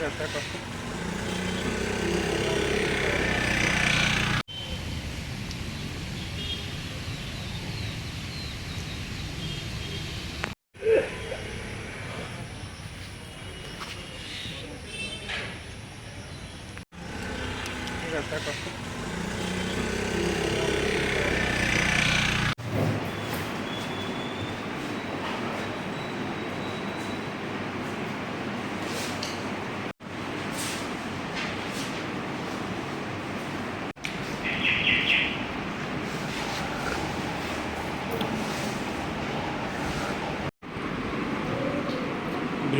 Gracias.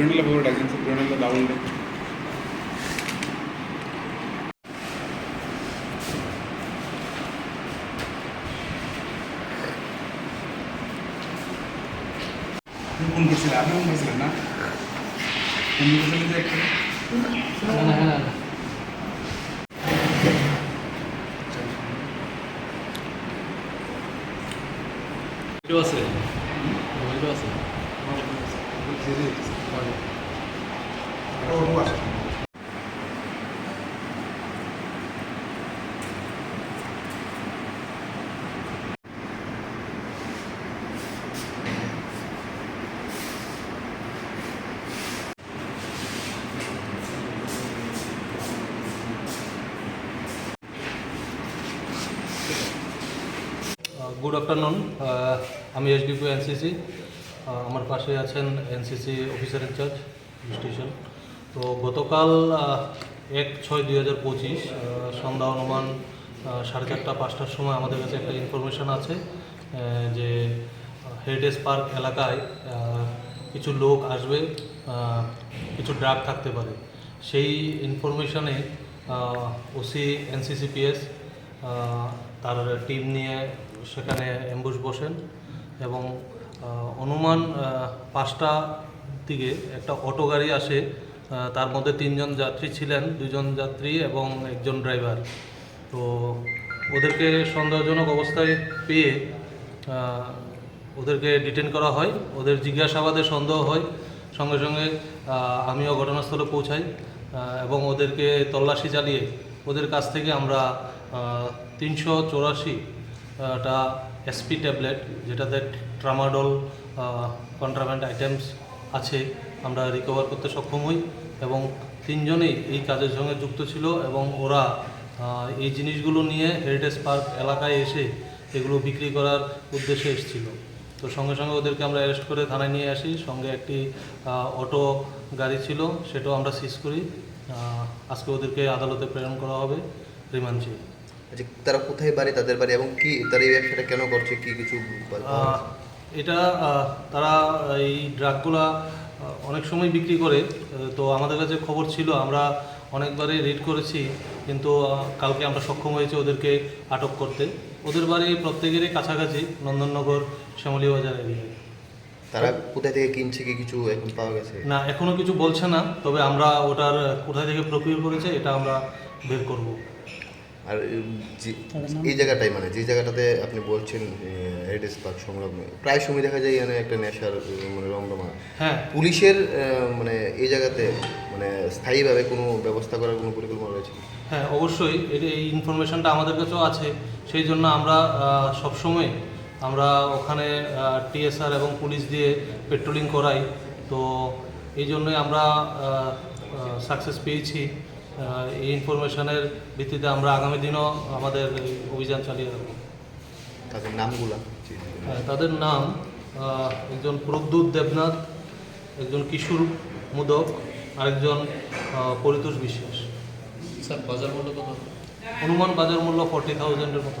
ब्रिटनला board आहे त्यांचं ब्रिटनला लावून दे फ़ोन करशील आम्ही फ़ोन करशील ना? फ़ोन करशील actor Yo sé. Yo sé. Good afternoon আমি এসডিপি এনসিসি আমার পাশে আছেন এনসিসি অফিসার ইনচার্জ স্টেশন। তো গতকাল এক ছয় দুই হাজার পঁচিশ সন্ধ্যা অনুমান সাড়ে চারটা, পাঁচটার সময় আমাদের কাছে একটা ইনফরমেশন আছে যে হেরিটেজ পার্ক এলাকায় কিছু লোক আসবে কিছু ড্রাগ থাকতে পারে। সেই ইনফরমেশানে ওসি এনসিসিপিএস তার টিম নিয়ে সেখানে অ্যাম্বুশ বসেন এবং অনুমান পাঁচটা দিকে একটা অটো গাড়ি আসে তার মধ্যে তিনজন যাত্রী ছিলেন, দুজন যাত্রী এবং একজন ড্রাইভার। তো ওদেরকে সন্দেহজনক অবস্থায় পেয়ে ওদেরকে ডিটেন করা হয়। ওদের জিজ্ঞাসাবাদে সন্দেহ হয়। সঙ্গে সঙ্গে আমিও ঘটনাস্থলে পৌঁছাই এবং ওদেরকে তল্লাশি চালিয়ে ওদের কাছ থেকে আমরা তিনশো চৌরাশি টা এসপি ট্যাবলেট যেটাতে ট্রামাডল কন্ট্রাব্যান্ড আইটেমস আছে, আমরা রিকভার করতে সক্ষম হই এবং তিনজনেই এই কাজের সঙ্গে যুক্ত ছিল এবং ওরা এই জিনিসগুলো নিয়ে হেরিটেজ পার্ক এলাকায় এসে এগুলো বিক্রি করার উদ্দেশ্যে এসেছিল। তো সঙ্গে সঙ্গে ওদেরকে আমরা অ্যারেস্ট করে থানায় নিয়ে আসি। সঙ্গে একটি অটো গাড়ি ছিল, সেটাও আমরা সিজ করি। আজকে ওদেরকে আদালতে প্রেরণ করা হবে। রিমান্ড চেয়ে। আচ্ছা তারা কোথায় বাড়ি তাদের বাড়ি এবং কি তারা এই ব্যবসাটা কেন করছে কি কিছু এটা তারা এই ড্রাগগুলা অনেক সময় বিক্রি করে। তো আমাদের কাছে খবর ছিল আমরা অনেকবারই রিড করেছি কিন্তু কালকে আমরা সক্ষম হয়েছি ওদেরকে আটক করতে। ওদের বাড়ি প্রত্যেকেরই কাছাকাছি নন্দননগর শ্যামলী বাজার এরিয়ায় তারা কোথায় থেকে কিনছে কি কিছু এখন পাওয়া গেছে? না এখনও কিছু বলছে না তবে আমরা ওটার কোথায় থেকে প্রকিউর করেছে এটা আমরা বের করব। আর যে- এই জায়গাটাই মানে যে জায়গাটাতে আপনি বলছেন হেরিটেজ পার্ক সংলগ্ন প্রায় সময় দেখা যায় এখানে একটা নেশার মানে রমরমা। হ্যাঁ। পুলিশের মানে এই জায়গাতে মানে স্থায়ীভাবে কোনো ব্যবস্থা করার কোনো পরিকল্পনা রয়েছে? হ্যাঁ অবশ্যই। এর এই ইনফরমেশনটা আমাদের কাছেও আছে। সেই জন্য আমরা সবসময় আমরা ওখানে টিএসআর এবং পুলিশ দিয়ে পেট্রোলিং করাই। তো এই জন্যই আমরা সাকসেস পেয়েছি। এই ইনফরমেশনের ভিত্তিতে আমরা আগামী দিনও আমাদের অভিযান চালিয়ে যাব। তাদের নামগুলা? হ্যাঁ, তাদের নাম একজন প্রদ্যুৎ দেবনাথ একজন কিশোর মুদক আরেকজন পরিতোষ বিশ্বাস। স্যার বাজার মূল্য কত? অনুমান বাজার মূল্য ফর্টি থাউজেন্ডের মতো।